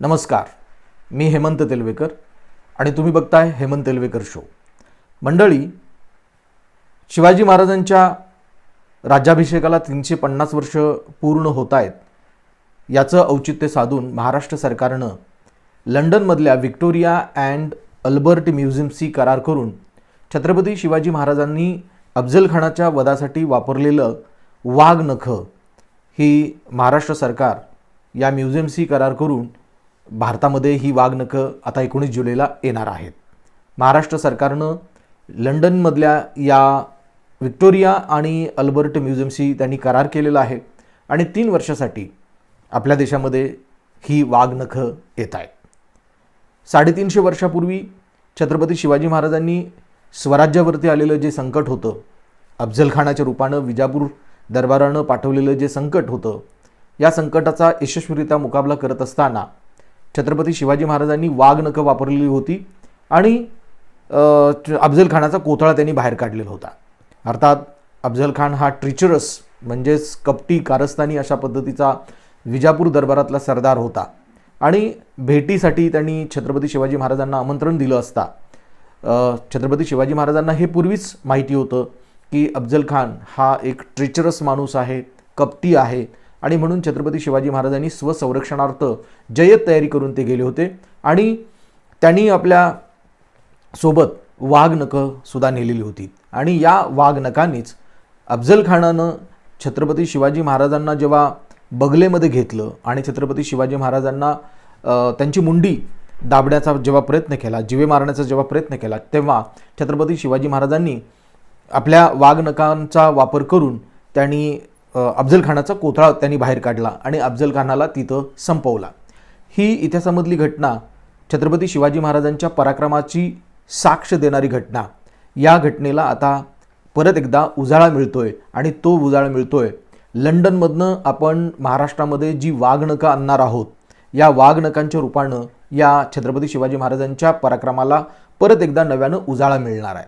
नमस्कार. मी हेमंत तेलवेकर आणि तुम्ही बघताय हेमंत तेलवेकर शो मंडळी शिवाजी महाराजांच्या राज्याभिषेकाला तीनशे पन्नास वर्ष पूर्ण होत आहेत याचं औचित्य साधून महाराष्ट्र सरकारनं लंडनमधल्या व्हिक्टोरिया अँड अल्बर्ट म्युझियमशी करार करून छत्रपती शिवाजी महाराजांनी अफजलखानाच्या वधासाठी वापरलेलं वाघ नखं ही महाराष्ट्र सरकार या म्युझियमशी करार करून भारतामध्ये ही वाघनखं आता एकोणीस जुलैला येणार आहेत. महाराष्ट्र सरकारनं लंडनमधल्या या व्हिक्टोरिया आणि अल्बर्ट म्युझियमशी त्यांनी करार केलेला आहे आणि तीन वर्षासाठी आपल्या देशामध्ये ही वाघनखं येत आहेत. साडेतीनशे वर्षापूर्वी छत्रपती शिवाजी महाराजांनी स्वराज्यावरती आलेलं जे संकट होतं अफजलखानाच्या रूपानं विजापूर दरबारानं पाठवलेलं जे संकट होतं या संकटाचा यशस्वीरित्या मुकाबला करत असताना छत्रपती शिवाजी महाराजांनी वाघनखं वापरलेली होती आणि अफजल खानाचा कोथळा त्यांनी बाहेर काढलेला होता. अर्थात अफजल खान हा ट्रिचरस म्हणजेच कपटी कारस्थानी अशा पद्धतीचा विजापूर दरबारातला सरदार होता. आणि भेटीसाठी त्यांनी छत्रपती शिवाजी महाराजांना आमंत्रण दिलं असता. छत्रपती शिवाजी महाराजांना हे पूर्वीच माहिती होतं की अफजल खान हा एक ट्रेचरस माणूस आहे कपटी आहे आणि म्हणून छत्रपती शिवाजी महाराजांनी स्वसंरक्षणार्थ जय्यत तयारी करून ते गेले होते. आणि त्यांनी आपल्यासोबत वाघनखं सुद्धा नेलेली होती. आणि या वाघनखांनीच अफजल खानानं छत्रपती शिवाजी महाराजांना जेव्हा बगलेमध्ये घेतलं आणि छत्रपती शिवाजी महाराजांना त्यांची मुंडी दाबण्याचा जेव्हा प्रयत्न केला जिवे मारण्याचा जेव्हा प्रयत्न केला तेव्हा छत्रपती शिवाजी महाराजांनी आपल्या वाघनखांचा वापर करून त्यांनी अफजल खानाचा कोथळा त्यांनी बाहेर काढला आणि अफजल खानाला तिथं संपवला. ही इतिहासामधली घटना छत्रपती शिवाजी महाराजांच्या पराक्रमाची साक्ष देणारी घटना या घटनेला आता परत एकदा उजाळा मिळतोय आणि तो उजाळा मिळतोय. लंडनमधनं आपण महाराष्ट्रामध्ये जी वाघनकं आणणार आहोत या वाघनकांच्या रूपानं या छत्रपती शिवाजी महाराजांच्या पराक्रमाला परत एकदा नव्यानं उजाळा मिळणार आहे.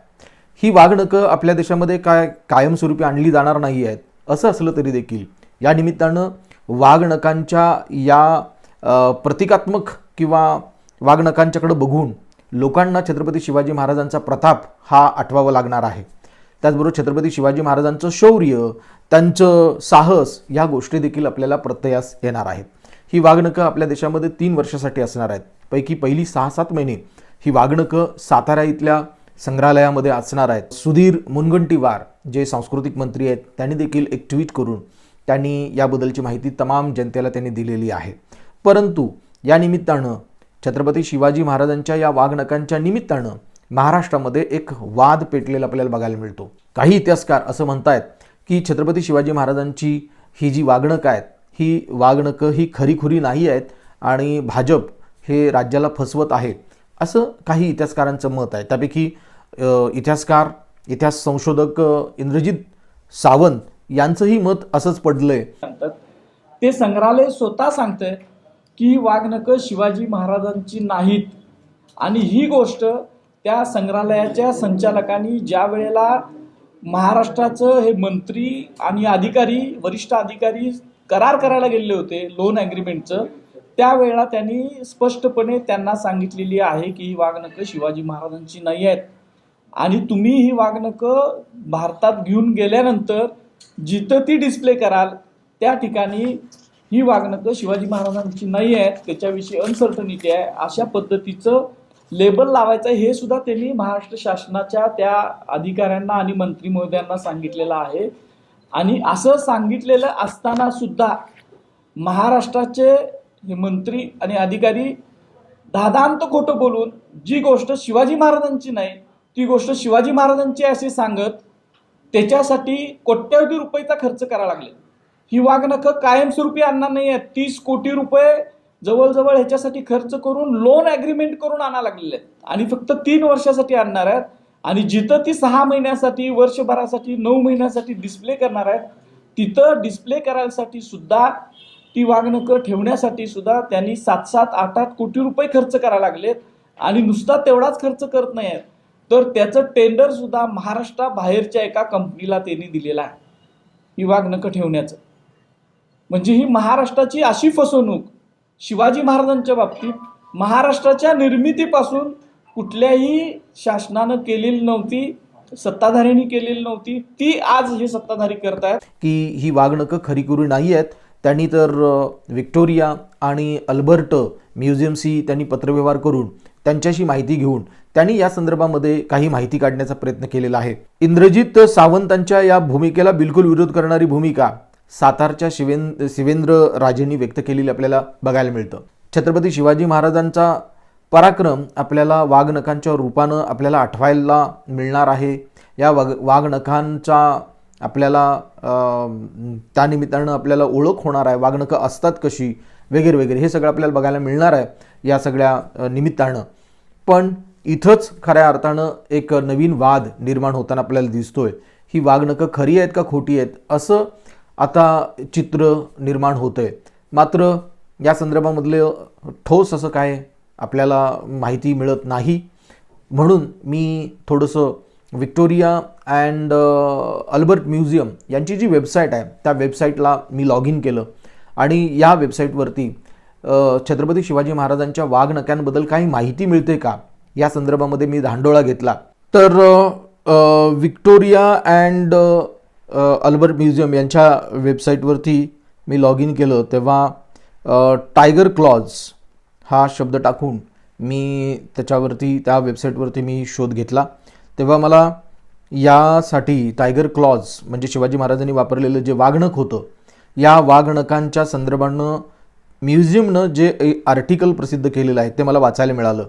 ही वाघनकं आपल्या देशामध्ये काय कायमस्वरूपी आणली जाणार नाही आहेत असं असलं तरी देखील. या निमित्तानं वाघनकांच्या या प्रतिकात्मक किंवा वाघनकांच्याकडं बघून लोकांना छत्रपती शिवाजी महाराजांचा प्रताप हा आठवावा लागणार आहे. त्याचबरोबर छत्रपती शिवाजी महाराजांचं शौर्य त्यांचं साहस या गोष्टी देखील आपल्याला प्रत्ययास येणार आहेत. ही वाघनकं आपल्या देशामध्ये तीन वर्षासाठी असणार आहेत. पैकी पहिली सहा सात महिने ही वाघनकं सातारा इथल्या संग्रहालयामध्ये असणार आहेत. सुधीर मुनगंटीवार जे सांस्कृतिक मंत्री आहेत त्यांनी देखील एक ट्विट करून त्यांनी याबद्दलची माहिती तमाम जनतेला त्यांनी दिलेली आहे. परंतु या निमित्तानं छत्रपती शिवाजी महाराजांच्या या वाघनकांच्या निमित्तानं महाराष्ट्रामध्ये एक वाद पेटलेला आपल्याला बघायला मिळतो. काही इतिहासकार असं म्हणतायत की छत्रपती शिवाजी महाराजांची ही जी वागणक आहेत ही वागणकं ही खरीखुरी नाही आहेत आणि भाजप हे राज्याला फसवत आहे. असं काही इतिहासकारांचं मत आहे. त्यापैकी इतिहासकार इतिहास संशोधक इंद्रजित सावंत यांचंही मत असंच पडलंय. सांगतात. ते संग्रहालय स्वतः सांगतंय की ही शिवाजी महाराजांची नाहीत. आणि ही गोष्ट त्या संग्रहालयाच्या संचालकांनी ज्या वेळेला महाराष्ट्राचं हे मंत्री आणि अधिकारी वरिष्ठ अधिकारी करार करायला गेलेले होते लोन ॲग्रीमेंटचं त्यावेळेला त्यांनी स्पष्टपणे त्यांना सांगितलेली आहे की ही वाघनखं शिवाजी महाराजांची नाही आहेत. आणि तुम्ही ही वाघनखं भारतात घेऊन गेल्यानंतर जिथं ती डिस्प्ले कराल त्या ठिकाणी ही वाघनखं शिवाजी महाराजांची नाही आहेत. त्याच्याविषयी अनसर्टनिटी आहे. अशा पद्धतीचं लेबल लावायचं आहे हे सुद्धा त्यांनी महाराष्ट्र शासनाच्या त्या अधिकाऱ्यांना आणि मंत्री महोदयांना सांगितलेलं आहे. आणि असं सांगितलेलं असताना सुद्धा महाराष्ट्राचे हे मंत्री आणि अधिकारी दादांत खोटं बोलून जी गोष्ट शिवाजी महाराजांची नाही ती गोष्ट शिवाजी महाराजांची असे सांगत त्याच्यासाठी कोट्यावधी रुपयेचा खर्च करावा लागले. ही वागणखं कायमस्वरूपी आणणार नाही आहेत. तीस कोटी रुपये जवळजवळ ह्याच्यासाठी खर्च करून लोन ॲग्रीमेंट करून आणा लागलेले आहेत. आणि फक्त तीन वर्षासाठी आणणार आहेत. आणि जिथं ती सहा महिन्यासाठी वर्षभरासाठी नऊ महिन्यासाठी डिस्प्ले करणार आहेत तिथं डिस्प्ले करायसाठी सुद्धा ती वाघनखं ठेवण्यासाठी सुद्धा त्यांनी सात सात आठ आठ कोटी रुपये खर्च करायला लागलेत आणि नुसता तेवढाच खर्च करत नाही आहेत तर त्याचं टेंडर सुद्धा महाराष्ट्राबाहेरच्या एका कंपनीला त्यांनी दिलेलं आहे. ही वाघनखं ठेवण्याचं. म्हणजे ही महाराष्ट्राची अशी फसवणूक शिवाजी महाराजांच्या बाबतीत महाराष्ट्राच्या निर्मितीपासून कुठल्याही शासनानं केलेली नव्हती सत्ताधाऱ्यांनी केलेली नव्हती ती आज हे सत्ताधारी करतायत. की ही वागणकं खरीखुरी नाही आहेत त्यांनी तर विक्टोरिया आणि अल्बर्ट म्युझियमशी त्यांनी पत्रव्यवहार करून त्यांच्याशी माहिती घेऊन त्यांनी या संदर्भामध्ये काही माहिती काढण्याचा प्रयत्न केलेला आहे. इंद्रजित सावंतांच्या या भूमिकेला बिलकुल विरोध करणारी भूमिका सातारच्या शिवें शिवेंद्र राजेंनी व्यक्त केलेली आपल्याला बघायला मिळतं. छत्रपती शिवाजी महाराजांचा पराक्रम आपल्याला वाघनखांच्या रूपानं आपल्याला आठवायला मिळणार आहे. या वाघ वाघनखांचा आपल्याला त्यानिमित्तानं आपल्याला ओळख होणार आहे वागणकं असतात कशी वगैरे वगैरे हे सगळं आपल्याला बघायला मिळणार आहे या सगळ्या निमित्तानं. पण इथंच खऱ्या अर्थानं एक नवीन वाद निर्माण होताना आपल्याला दिसतोय. ही वागणकं खरी आहेत का खोटी आहेत असं आता चित्र निर्माण होतंय. मात्र या संदर्भामधलं ठोस असं काय आपल्याला माहिती मिळत नाही. म्हणून मी थोडंसं विक्टोरिया अँड अल्बर्ट म्युझियम यांची जी वेबसाईट आहे त्या वेबसाईटला मी लॉग इन केलं. आणि या वेबसाईटवरती छत्रपती शिवाजी महाराजांच्या वाघनक्यांबद्दल काही माहिती मिळते का? या संदर्भामध्ये मी धांडोळा घेतला. तर विक्टोरिया अँड अल्बर्ट म्युझियम यांच्या वेबसाईटवरती मी लॉग इन केलं तेव्हा टायगर क्लॉज हा शब्द टाकून मी त्याच्यावरती त्या वेबसाईटवरती मी शोध घेतला. तेव्हा मला यासाठी टायगर क्लॉज म्हणजे शिवाजी महाराजांनी वापरलेलं जे वाघणक होतं या वाघणकांच्या संदर्भानं म्युझियमनं जे आर्टिकल प्रसिद्ध केलेलं आहे ते मला वाचायला मिळालं.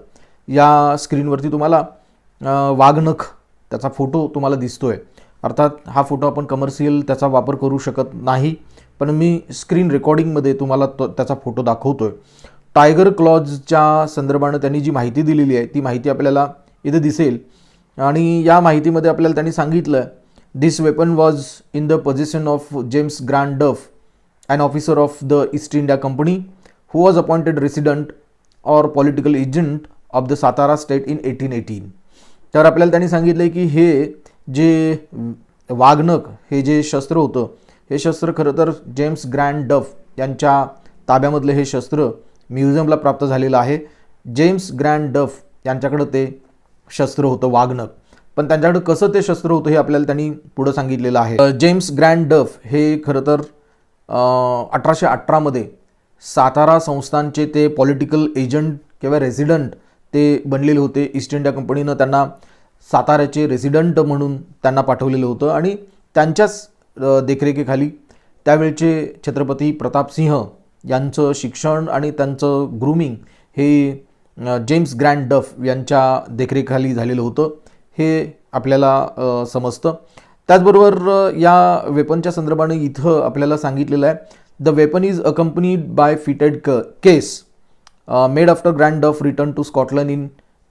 या स्क्रीनवरती तुम्हाला अं, वाघनख त्याचा फोटो तुम्हाला दिसतो आहे अर्थात हा फोटो आपण कमर्शियल त्याचा वापर करू शकत नाही पण मी स्क्रीन रेकॉर्डिंगमध्ये तुम्हाला तो त्याचा फोटो दाखवतो आहे टायगर क्लॉजच्या संदर्भानं त्यांनी जी माहिती दिलेली आहे ती माहिती आपल्याला इथं दिसेल. आणि या माहितीमध्ये आपल्याला त्यांनी सांगितलं this weapon was in the position of James Grant Duff and officer of the East India Company who as appointed resident or political agent of the Satara state in eighteen eighteen तर आपल्याला त्यांनी सांगितलं की हे जे वाघनक हे जे शस्त्र होतं हे शस्त्र खरं तर जेम्स ग्रँड डफ यांच्या ताब्यामधलं हे शस्त्र म्युझियमला प्राप्त झालेलं आहे. जेम्स ग्रँड डफ यांच्याकडं ते शस्त्र होतं वागणं. पण त्यांच्याकडे कसं ते शस्त्र होतं हे आपल्याला त्यांनी पुढं सांगितलेलं आहे. जेम्स ग्रँड डफ हे खरं तर अठराशे अठरामध्ये सातारा संस्थांचे ते पॉलिटिकल एजंट किंवा रेसिडंट ते बनलेले होते. ईस्ट इंडिया कंपनीनं त्यांना साताऱ्याचे रेसिडंट म्हणून त्यांना पाठवलेलं होतं आणि त्यांच्याच देखरेखीखाली त्यावेळचे छत्रपती प्रतापसिंह यांचं शिक्षण आणि त्यांचं ग्रूमिंग हे जेम्स ग्रँड डफ यांच्या देखरेखाली झालेलं होतं. हे आपल्याला समजतं. त्याचबरोबर या वेपनच्या संदर्भाने इथं आपल्याला सांगितलेलं आहे the weapon is accompanied by fitted क case made after Grant Duff return to Scotland in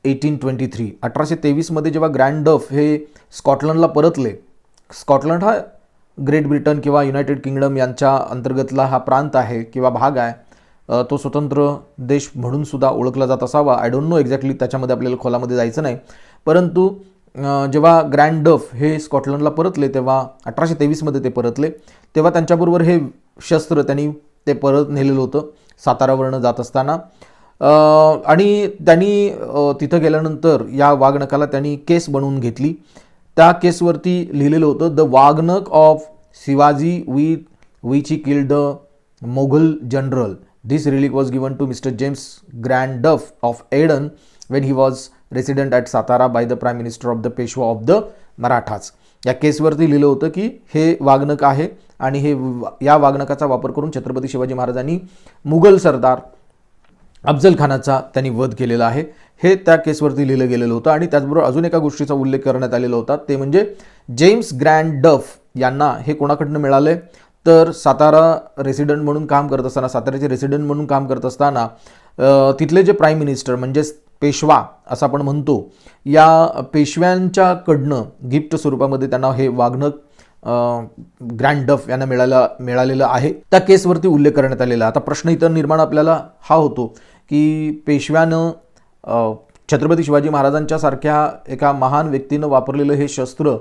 eighteen twenty three अठराशे तेवीसमध्ये जेव्हा ग्रँड डफ हे स्कॉटलंडला परतले स्कॉटलंड हा ग्रेट ब्रिटन किंवा युनायटेड किंगडम यांच्या अंतर्गतला हा प्रांत आहे किंवा भाग आहे तो स्वतंत्र देश म्हणून सुद्धा ओळखला जात असावा. आय डोंट नो एक्झॅक्टली त्याच्यामध्ये आपल्याला खोलामध्ये जायचं नाही. परंतु जेव्हा ग्रँड डफ हे स्कॉटलंडला परतले तेव्हा अठराशे तेवीसमध्ये ते परतले तेव्हा त्यांच्याबरोबर हे शस्त्र त्यांनी ते परत नेलेलं होतं सातारावरनं जात असताना. आणि त्यांनी तिथं गेल्यानंतर या वाघनकाला त्यांनी केस बनवून घेतली. त्या केसवरती लिहिलेलं होतं the waghnakh of Shivaji with which killed the Mughal general This relic was given to mister James Grant Duff of Eden when he was resident at Satara by the prime minister of the Peshwa of the Marathas या केसवरती लिहिलं होतं की हे वाघनक आहे आणि हे या वाघनकाचा वापर करून छत्रपती शिवाजी महाराजांनी मुघल सरदार अफजल खानाचा त्यांनी वध केलेला आहे. हे त्या केसवरती लिहिलं गेलेलं होतं आणि त्याचबरोबर अजून एका गोष्टीचा उल्लेख करण्यात आलेला होता ते म्हणजे जेम्स ग्रँड डफ यांना हे कोणाकडनं आहे तर सातारा रेसिडेंट म्हणून काम करत असताना साताऱ्याचे रेसिडेंट म्हणून काम करत असताना तिथले जे प्राईम मिनिस्टर म्हणजेच पेशवा असं आपण म्हणतो या पेशव्यांच्याकडनं गिफ्ट स्वरूपामध्ये त्यांना हे वाघनक ग्रँड डफ यांना मिळाला मिळालेलं आहे. त्या केसवरती उल्लेख करण्यात आलेला आता प्रश्न इतर निर्माण आपल्याला हा होतो की पेशव्यानं छत्रपती शिवाजी महाराजांच्या सारख्या एका महान व्यक्तीनं वापरलेलं हे शस्त्र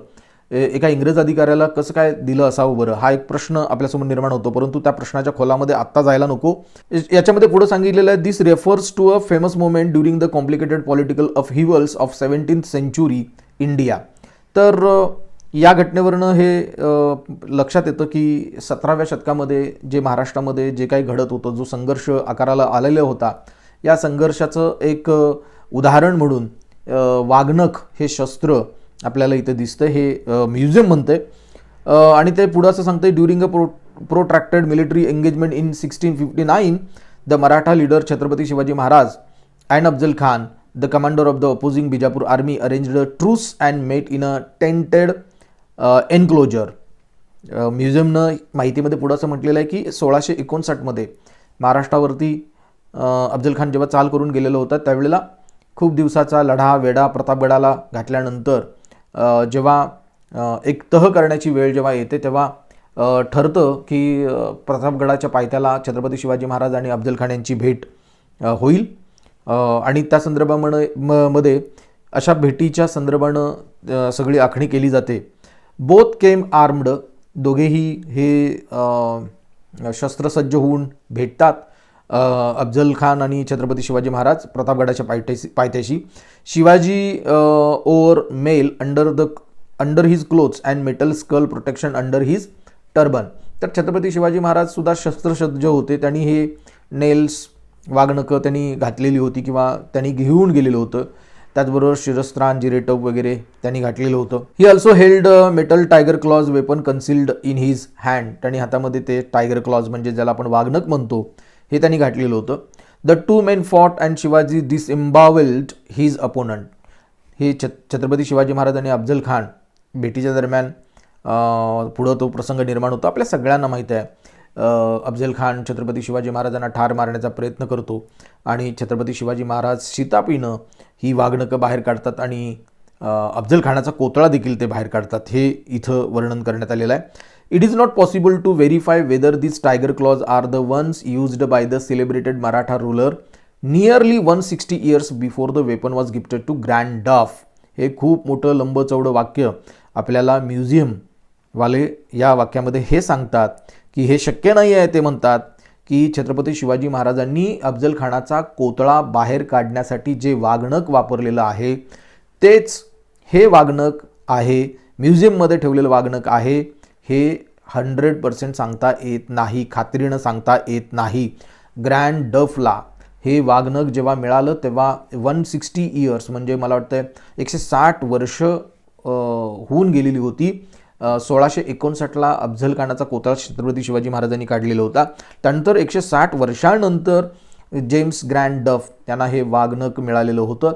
एका इंग्रज अधिकाऱ्याला कसं काय दिलं असावं बरं? हा एक प्रश्न आपल्यासमोर निर्माण होतो परंतु त्या प्रश्नाच्या खोलामध्ये आत्ता जायला नको. याच्यामध्ये पुढे सांगितलेलं आहे this refers to a famous moment during the complicated political upheavals of seventeenth century India तर या घटनेवरनं हे लक्षात येतं की सतराव्या शतकामध्ये जे महाराष्ट्रामध्ये जे काही घडत होतं जो संघर्ष आकाराला आलेला होता या संघर्षाचं एक उदाहरण म्हणून अ, वाघनख हे शस्त्र आपल्याला इथे दिसतं हे म्युझियम म्हणतं आहे आणि ते पुढं असं सांगतंय during a pro protracted military engagement in sixteen fifty nine the Maratha leader Chhatrapati Shivaji Maharaj and Afzal Khan the commander of the opposing Bijapur army arranged a truce and met in a tented enclosure म्युझियमनं माहितीमध्ये पुढं असं म्हटलेलं आहे की सोळाशे एकोणसाठमध्ये महाराष्ट्रावरती अफजल खान जेव्हा चाल करून गेलेला होता त्यावेळेला खूप दिवसाचा लढा वेढा प्रतापगडाला घातल्यानंतर जेव्हा एक तह करण्याची वेळ जेव्हा येते तेव्हा ठरतं की प्रतापगडाच्या पायथ्याला छत्रपती शिवाजी महाराज आणि अफजल खान यांची भेट होईल. आणि त्या संदर्भामध्ये म- मध्ये अशा भेटीच्या संदर्भानं सगळी आखणी केली जाते. बोथ केम आर्म्ड दोघेही हे शस्त्रसज्ज होऊन भेटतात. अफजल खान आणि छत्रपती शिवाजी महाराज प्रतापगडाच्या पायथ्याशी पायथ्याशी. Shivaji wore mail under the under his clothes and metal skull protection under his turban तर छत्रपती शिवाजी महाराज सुद्धा शस्त्रसज्ज होते त्यांनी हे नेल्स वागणकं त्यांनी घातलेली होती किंवा त्यांनी घेऊन गेलेलं होतं. त्याचबरोबर शिरस्त्राण जिरेटप वगैरे त्यांनी घातलेलं होतं. He also held metal tiger claws weapon concealed in his hand त्यांनी हातामध्ये ते टायगर क्लॉज म्हणजे ज्याला आपण वागणक म्हणतो. हे त्यांनी घातलेलं होतं. The two men fought and Shivaji disembowelled his opponent हे छ छत्रपती शिवाजी महाराज आणि अफजल खान भेटीच्या दरम्यान पुढं तो प्रसंग निर्माण होतो. आपल्या सगळ्यांना माहीत आहे. अफजल खान छत्रपती शिवाजी महाराजांना ठार मारण्याचा प्रयत्न करतो आणि छत्रपती शिवाजी महाराज सीतापीनं ही वागणकं बाहेर काढतात आणि अफजल खानाचा कोतळा देखील ते बाहेर काढतात. हे इथं वर्णन करण्यात आलेलं आहे. It is not possible to verify whether this tiger claws are the ones used by the celebrated Maratha ruler nearly one sixty years before the weapon was gifted to Grant Duff हे खूप मोठं लंबचौडं वाक्य आपल्याला museum वाले या वाक्यामध्ये हे सांगतात की हे शक्य नाही आहे ते म्हणतात की छत्रपती शिवाजी महाराजांनी अफजल खानाचा कोतळा बाहेर काढण्यासाठी जे वागणक वापरलेलं आहे तेच हे वागणक आहे म्युझियममध्ये ठेवलेलं वागणक आहे. हे हंड्रेड पर्सेंट सांगता येत नाही खात्रीनं सांगता येत नाही. ग्रँड डफला हे वाघनग जेव्हा मिळालं तेव्हा वन सिक्स्टी इयर्स म्हणजे मला वाटतं एकशे साठ वर्ष होऊन गेलेली होती. सोळाशे एकोणसाठला अफझल खानाचा कोतळा छत्रपती शिवाजी महाराजांनी काढलेला होता. त्यानंतर एकशे साठ वर्षानंतर जेम्स ग्रँड डफ त्यांना हे वाघनक मिळालेलं होतं.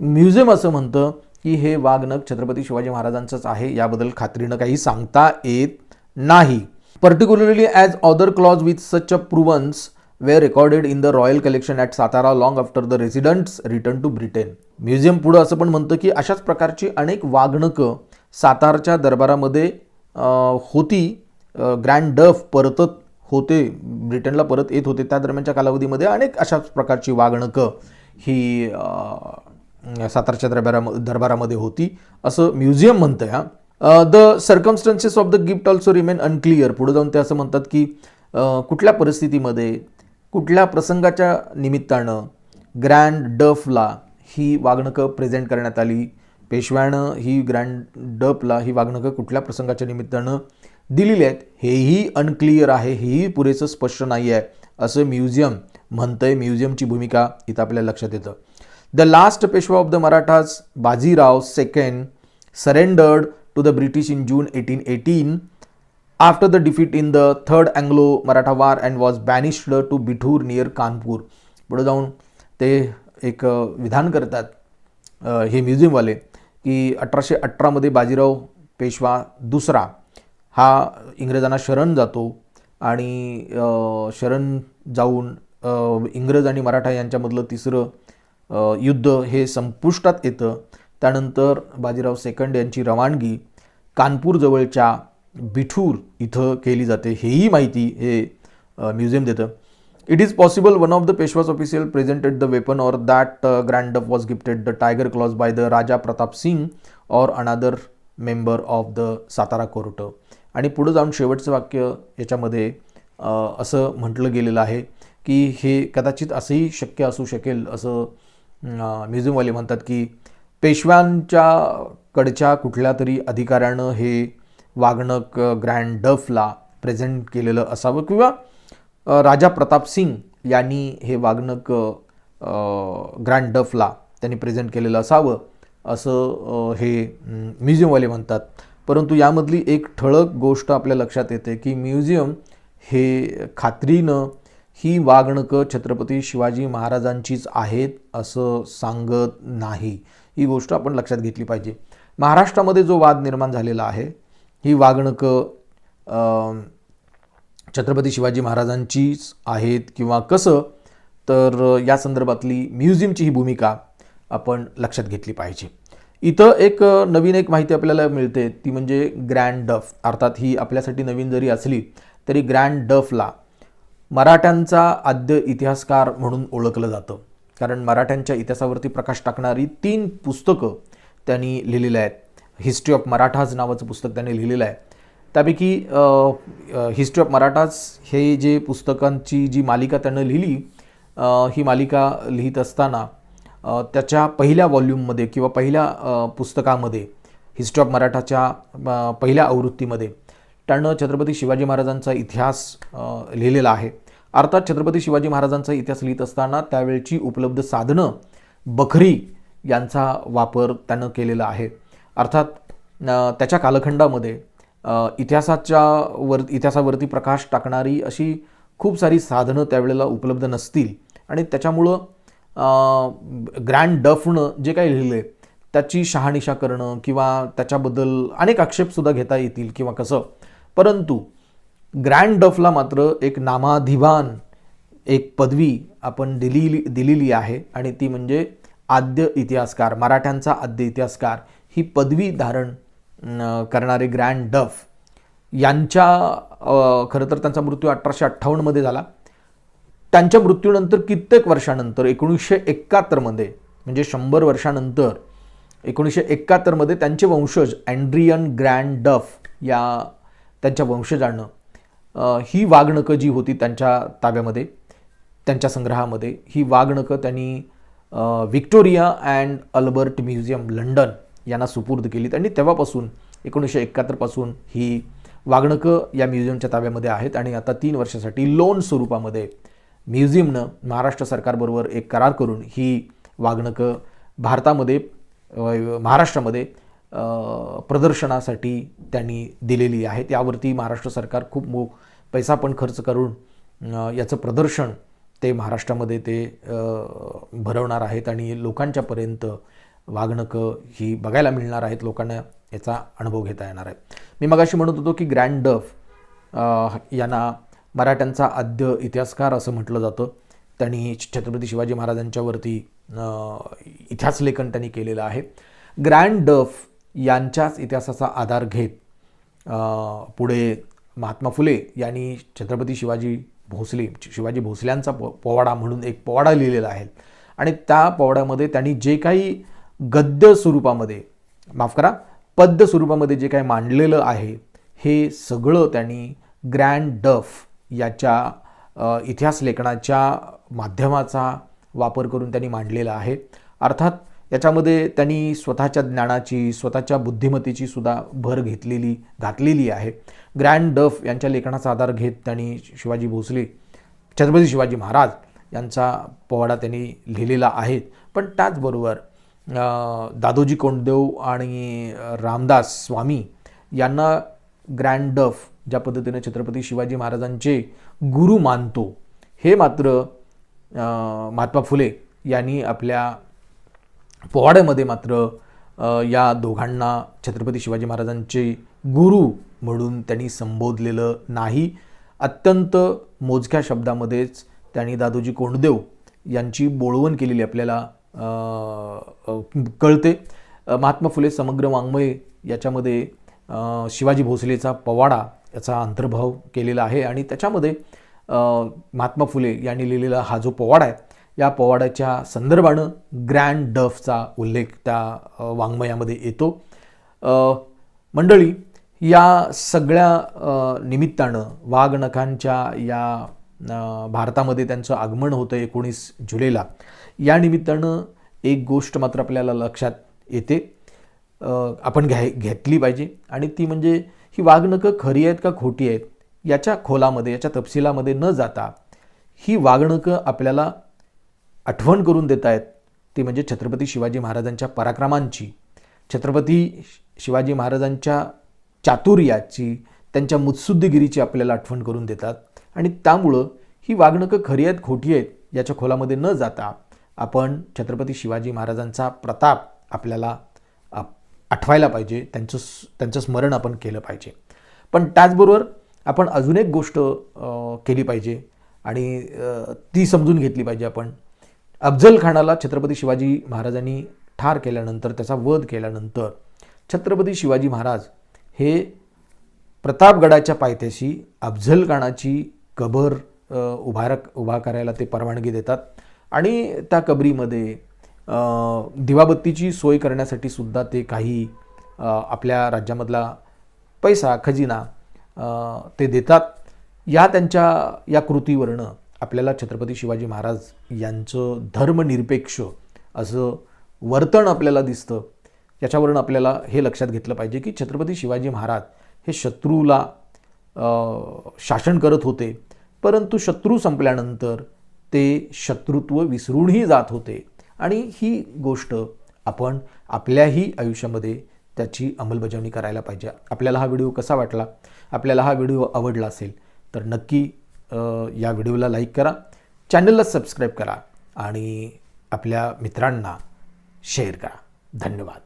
म्युझियम असं म्हणतं. की हे वाघनख छत्रपती शिवाजी महाराजांचंच आहे याबद्दल खात्रीनं काही सांगता येत नाही. Particularly as other claws with such a provenance were recorded in the royal collection at Satara long after the residents return to Britain museum पुढं असं पण म्हणतं की अशाच प्रकारची अनेक वागणकं सातारच्या दरबारामध्ये होती. ग्रँड डफ परतत होते ब्रिटनला परत येत होते. त्या दरम्यानच्या कालावधीमध्ये अनेक अशाच प्रकारची वागणकं ही सातारच्या दरबाराम दरबारामध्ये होती. असं म्युझियम म्हणतंय हा. The circumstances of the gift also remain unclear पुढे जाऊन ते असं म्हणतात की कुठल्या परिस्थितीमध्ये कुठल्या प्रसंगाच्या निमित्तानं ग्रँड डफला ही वागणकं प्रेझेंट करण्यात आली? पेशव्यानं ही ग्रँड डपला ही वागणकं कुठल्या प्रसंगाच्या निमित्तानं दिलेली आहेत? हेही अनक्लिअर आहे हेही पुरेसं स्पष्ट नाही आहे असं म्युझियम म्हणतंय. म्युझियमची भूमिका इथं आपल्याला लक्षात येतं. The last Peshwa of the Marathas Bajirao second surrendered to the British in June eighteen eighteen after the defeat in the third Anglo Maratha war and was banished to Bithoor near Kanpur पुढे जाऊन ते एक विधान करतात हे म्युझियमवाले की अठराशे अठरामध्ये बाजीराव पेशवा दुसरा हा इंग्रजांना शरण जातो आणि शरण जाऊन इंग्रज आणि मराठा यांच्यामधलं तिसरं युद्ध हे संपुष्टात येतं. त्यानंतर बाजीराव सेकंड यांची रवानगी कानपूरजवळच्या बिठूर इथं केली जाते. हेही माहिती हे म्युझियम देतं. It is possible one of the Peshwas official presented the weapon or that Grant was gifted the tiger claws by the Raja Pratap Singh or another member of the Satara court आणि पुढं जाऊन शेवटचं वाक्य याच्यामध्ये असं म्हटलं गेलेलं आहे की हे कदाचित असंही शक्य असू शकेल असं म्युझियमवाले म्हणतात की पेशव्यांच्याकडच्या कुठल्या तरी अधिकाऱ्यानं हे वागणक अ, ग्रँड डफला प्रेझेंट केलेलं असावं? किंवा राजा प्रताप सिंग यांनी हे वागणक ग्रँड डफला त्यांनी प्रेझेंट केलेलं असावं असं हे म्युझियमवाले म्हणतात. परंतु यामधली एक ठळक गोष्ट आपल्या लक्षात येते की म्युझियम हे खात्रीनं ही वागणकं छत्रपती शिवाजी महाराजांचीच आहेत असं सांगत नाही. ही गोष्ट आपण लक्षात घेतली पाहिजे. महाराष्ट्रामध्ये जो वाद निर्माण झालेला आहे ही वागणकं छत्रपती शिवाजी महाराजांचीच आहेत किंवा कसं तर या संदर्भातली म्युझियमची ही भूमिका आपण लक्षात घेतली पाहिजे. इथं एक नवीन एक माहिती आपल्याला मिळते ती म्हणजे ग्रँड डफ. अर्थात ही आपल्यासाठी नवीन जरी असली तरी ग्रँड डफला मराठ्यांचा आद्य इतिहासकार म्हणून ओळखलं जातं. कारण मराठ्यांच्या इतिहासावरती प्रकाश टाकणारी तीन पुस्तकं त्यांनी लिहिलेली आहेत. हिस्ट्री ऑफ मराठाज नावाचं पुस्तक त्यांनी लिहिलेलं आहे. त्यापैकी हिस्ट्री ऑफ मराठाज हे जे पुस्तकांची जी मालिका त्यानं लिहिली ही मालिका लिहित असताना त्याच्या पहिल्या व्हॉल्यूममध्ये किंवा पहिल्या पुस्तकामध्ये हिस्ट्री ऑफ मराठाच्या पहिल्या आवृत्तीमध्ये त्यानं छत्रपती शिवाजी महाराजांचा इतिहास लिहिलेला आहे. अर्थात छत्रपती शिवाजी महाराजांचा इतिहास लिहित असताना त्यावेळची उपलब्ध साधनं बखरी यांचा वापर त्यानं केलेला आहे. अर्थात त्याच्या कालखंडामध्ये इतिहासाच्या वर इतिहासावरती प्रकाश टाकणारी अशी खूप सारी साधनं त्यावेळेला उपलब्ध नसतील. आणि त्याच्यामुळं ग्रँड डफनं जे काही लिहिलं आहे त्याची शहानिशा करणं किंवा त्याच्याबद्दल अनेक आक्षेपसुद्धा घेता येतील किंवा कसं? परंतु ग्रँड डफला मात्र एक नामाधिवान एक पदवी आपण दिलेली दिलेली आहे आणि ती म्हणजे आद्य इतिहासकार मराठ्यांचा आद्य इतिहासकार ही पदवी धारण करणारे ग्रँड डफ यांच्या खरं तर त्यांचा मृत्यू अठराशे अठ्ठावन्नमध्ये झाला. त्यांच्या मृत्यूनंतर कित्येक वर्षानंतर एकोणीसशे एकाहत्तरमध्ये म्हणजे शंभर वर्षानंतर एकोणीसशे एकाहत्तरमध्ये त्यांचे वंशज अँड्रियन ग्रँड डफ या त्यांच्या वंशजानं ही वागणकं जी होती त्यांच्या ताब्यामध्ये त्यांच्या संग्रहामध्ये ही वागणकं त्यांनी Victoria and Albert museum London यांना सुपूर्द केली आणि तेव्हापासून एकोणीसशे एकाहत्तरपासून ही वागणकं या म्युझियमच्या ताब्यामध्ये आहेत आणि आता तीन वर्षासाठी लोन स्वरूपामध्ये म्युझियमनं महाराष्ट्र सरकारबरोबर एक करार करून ही वागणकं भारतामध्ये महाराष्ट्रामध्ये प्रदर्शनासाठी त्यांनी दिलेली आहेत यावरती महाराष्ट्र सरकार खूप मो पैसा पण खर्च करून याचं प्रदर्शन ते महाराष्ट्रामध्ये ते भरवणार आहेत आणि लोकांच्यापर्यंत वागणकं ही बघायला मिळणार आहेत. लोकांना याचा अनुभव घेता येणार आहे. मी मगाशी म्हणत होतो की ग्रँड डफ यांना मराठ्यांचा आद्य इतिहासकार असं म्हटलं जातं. त्यांनी छत्रपती शिवाजी महाराजांच्यावरती इतिहास इतिहासलेखन त्यांनी केलेलं आहे. ग्रँड डफ यांच्याच इतिहासाचा आधार घेत पुढे महात्मा फुले यांनी छत्रपती शिवाजी भोसले शिवाजी भोसल्यांचा पो पोवाडा म्हणून एक पोवाडा लिहिलेला आहे. आणि त्या पोवाड्यामध्ये त्यांनी जे काही गद्य स्वरूपामध्ये माफ करा पद्य स्वरूपामध्ये जे काही मांडलेलं आहे हे सगळं त्यांनी ग्रँड डफ याच्या इतिहास लेखनाच्या माध्यमाचा वापर करून त्यांनी मांडलेला आहे. अर्थात याच्यामध्ये त्यांनी स्वतःच्या ज्ञानाची स्वतःच्या बुद्धिमत्तेची सुद्धा भर घेतलेली घातलेली आहे. ग्रँड डफ यांच्या लेखनाचा आधार घेत त्यांनी शिवाजी भोसले छत्रपती शिवाजी महाराज यांचा पोवाडा त्यांनी लिहिलेला आहे. पण त्याचबरोबर दादोजी कोंडदेव आणि रामदास स्वामी यांना ग्रँड डफ ज्या पद्धतीने छत्रपती शिवाजी महाराजांचे गुरु मानतो हे मात्र महात्मा फुले यांनी आपल्या पोवाड्यामध्ये मात्र या दोघांना छत्रपती शिवाजी महाराजांचे गुरु म्हणून त्यांनी संबोधलेलं नाही. अत्यंत मोजक्या शब्दामध्येच त्यांनी दादोजी कोंडदेव यांची बोळवण केलेली आपल्याला कळते. महात्मा फुले समग्र वाङ्मय याच्यामध्ये शिवाजी भोसलेचा पवाडा याचा अंतर्भाव केलेला आहे आणि त्याच्यामध्ये महात्मा फुले यांनी लिहिलेला हा जो पोवाडा आहे या पोवाड्याच्या संदर्भानं ग्रँड डफचा उल्लेख त्या वाङ्मयामध्ये येतो. मंडळी या सगळ्या निमित्तानं वाघनखांच्या या भारतामध्ये त्यांचं आगमन होतं एकोणीस जुलैला. या निमित्तानं एक गोष्ट मात्र आपल्याला लक्षात येते. आपण घ्याय घेतली पाहिजे. आणि ती म्हणजे ही वागणकं खरी आहेत का खोटी आहेत याच्या खोलामध्ये याच्या तपशिलामध्ये न जाता ही वागणकं आपल्याला आठवण करून देत आहेत ती म्हणजे छत्रपती शिवाजी महाराजांच्या पराक्रमांची. छत्रपती शिवाजी महाराजांच्या चातुर्याची त्यांच्या मुत्सुद्दीगिरीची आपल्याला आठवण करून देतात. आणि त्यामुळं ही वागणकं खरी आहेत खोटी आहेत याच्या खोलामध्ये न जाता आपण छत्रपती शिवाजी महाराजांचा प्रताप आपल्याला आठवायला पाहिजे त्यांचं त्यांचं स्मरण आपण केलं पाहिजे. पण त्याचबरोबर आपण अजून एक गोष्ट केली पाहिजे आणि ती समजून घेतली पाहिजे आपण. अफजल खानाला छत्रपती शिवाजी महाराजांनी ठार केल्यानंतर त्याचा वध केल्यानंतर छत्रपती शिवाजी महाराज हे प्रतापगडाच्या पायथ्याशी अफजल खानाची कबर उभारक उभार उभा करायला ते परवानगी देतात आणि त्या कबरीमध्ये दिवाबत्तीची सोय करण्यासाठी सुद्धा ते काही आपल्या राज्यामधला पैसा खजिना ते देतात. या त्यांच्या या कृतीवरनं आपल्याला छत्रपती शिवाजी महाराज यांचं धर्मनिरपेक्ष असं वर्तन आपल्याला दिसतं याच्यावरून आपल्याला हे लक्षात घेतलं पाहिजे की छत्रपती शिवाजी महाराज हे शत्रूला शासन करत होते. परंतु शत्रू संपल्यानंतर ते शत्रुत्व विसरूनही जात होते. आणि ही गोष्ट आपण आपल्याही आयुष्यामध्ये त्याची अंमलबजावणी करायला पाहिजे. आपल्याला हा व्हिडिओ कसा वाटला? आपल्याला हा व्हिडिओ आवडला असेल तर नक्की या व्हिडिओला लाईक करा. चॅनलला सबस्क्राईब करा आणि आपल्या मित्रांना शेअर करा. धन्यवाद.